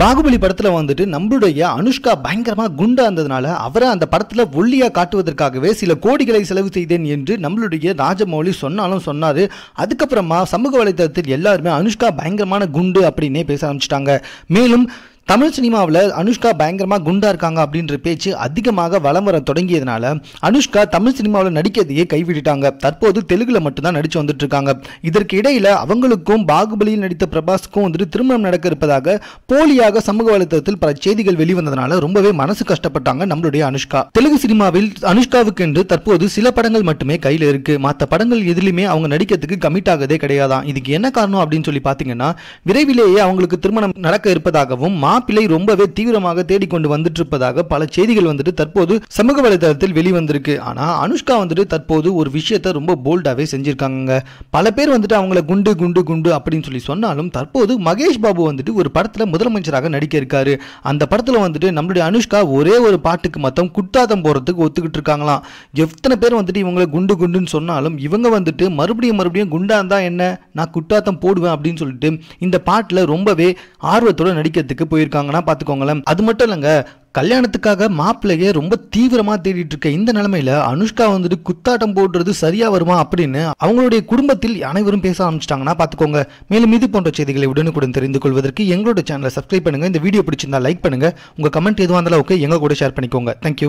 பாகுபலி படத்தில் வந்துட்டு நம்மளுடைய அனுஷ்கா பயங்கரமாக குண்டா இருந்ததுனால அவரை அந்த படத்தில் ஒல்லியாக காட்டுவதற்காகவே சில கோடிகளை செலவு செய்தேன் என்று நம்மளுடைய ராஜமௌலி சொன்னாலும் சொன்னார். அதுக்கப்புறமா சமூக வலைதளத்தில் எல்லாருமே அனுஷ்கா பயங்கரமான குண்டு அப்படின்னே பேச ஆரம்பிச்சிட்டாங்க. மேலும் தமிழ் சினிமாவில் அனுஷ்கா பயங்கரமாக குண்டா இருக்காங்க அப்படின்ற பேச்சு அதிகமாக வலம் வர தொடங்கியதுனால அனுஷ்கா தமிழ் சினிமாவில் நடிக்கிறதையே கைவிட்டுட்டாங்க. தற்போது தெலுங்குல மட்டும்தான் நடிச்சு வந்துட்டு இருக்காங்க இதற்கு இடையில அவங்களுக்கும் பாகுபலியில் நடித்த பிரபாஸ்க்கும் வந்துட்டு திருமணம் நடக்க இருப்பதாக போலியாக சமூக வலைதளத்தில் பல செய்திகள் வெளிவந்ததுனால ரொம்பவே மனசு கஷ்டப்பட்டாங்க நம்மளுடைய அனுஷ்கா. தெலுங்கு சினிமாவில் அனுஷ்காவுக்கு என்று தற்போது சில படங்கள் மட்டுமே கையில் இருக்கு. மற்ற படங்கள் எதுலையுமே அவங்க நடிக்கிறதுக்கு கமிட் ஆகதே கிடையாதான். இதுக்கு என்ன காரணம் அப்படின்னு சொல்லி பார்த்தீங்கன்னா விரைவிலேயே அவங்களுக்கு திருமணம் நடக்க இருப்பதாகவும் மா மாப்பிள்ளை ரொம்பவே தீவிரமாக தேடிக்கொண்டு வந்துட்டு இருப்பதாக பல செய்திகள் வந்துட்டு தற்போது சமூக வலைதளத்தில் வெளிவந்திருக்கு. ஆனா அனுஷ்கா வந்துட்டு தற்போது ஒரு விஷயத்த ரொம்ப போல்டாவே செஞ்சிருக்காங்க பல பேர் வந்துட்டு அவங்கள குண்டு குண்டு குண்டு அப்படின்னு சொல்லி சொன்னாலும் தற்போது மகேஷ் பாபு வந்துட்டு ஒரு படத்துல முதலமைச்சராக நடிக்க இருக்காரு. அந்த படத்துல வந்துட்டு நம்மளுடைய அனுஷ்கா ஒரே ஒரு பாட்டுக்கு மொத்தம் குட்டாதம் போறதுக்கு ஒத்துக்கிட்டு இருக்காங்களாம். எத்தனை பேர் வந்துட்டு இவங்களை குண்டு குண்டுன்னு சொன்னாலும் இவங்க வந்துட்டு மறுபடியும் மறுபடியும் குண்டா இருந்தா என்ன? நான் குட்டாத்தம் போடுவேன் அப்படின்னு சொல்லிட்டு இந்த பாட்டுல ரொம்பவே ஆர்வத்தோட நடிக்கிறதுக்கு போயிருக்காங்கன்னா பாத்துக்கோங்களேன் அது மட்டும் இல்லைங்க கல்யாணத்துக்காக மாப்பிள்ளையே ரொம்ப தீவிரமா தேடிட்டு இருக்க இந்த நிலைமையில அனுஷ்கா வந்துட்டு குத்தாட்டம் போடுறது சரியா வருமா அப்படின்னு அவங்களுடைய குடும்பத்தில் அனைவரும் பேச ஆரம்பிச்சிட்டாங்கன்னா பாத்துக்கோங்க மேலும் இது போன்ற செய்திகளை உடனுக்குடன் தெரிந்து கொள்வதற்கு எங்களோட சேனலை சப்ஸ்கிரைப் பண்ணுங்க. இந்த வீடியோ பிடிச்சிருந்தா லைக் பண்ணுங்க. உங்க கமெண்ட் எதுவாக இருந்தாலும் ஓகே எங்க கூட ஷேர் பண்ணிக்கோங்க. தேங்க்யூ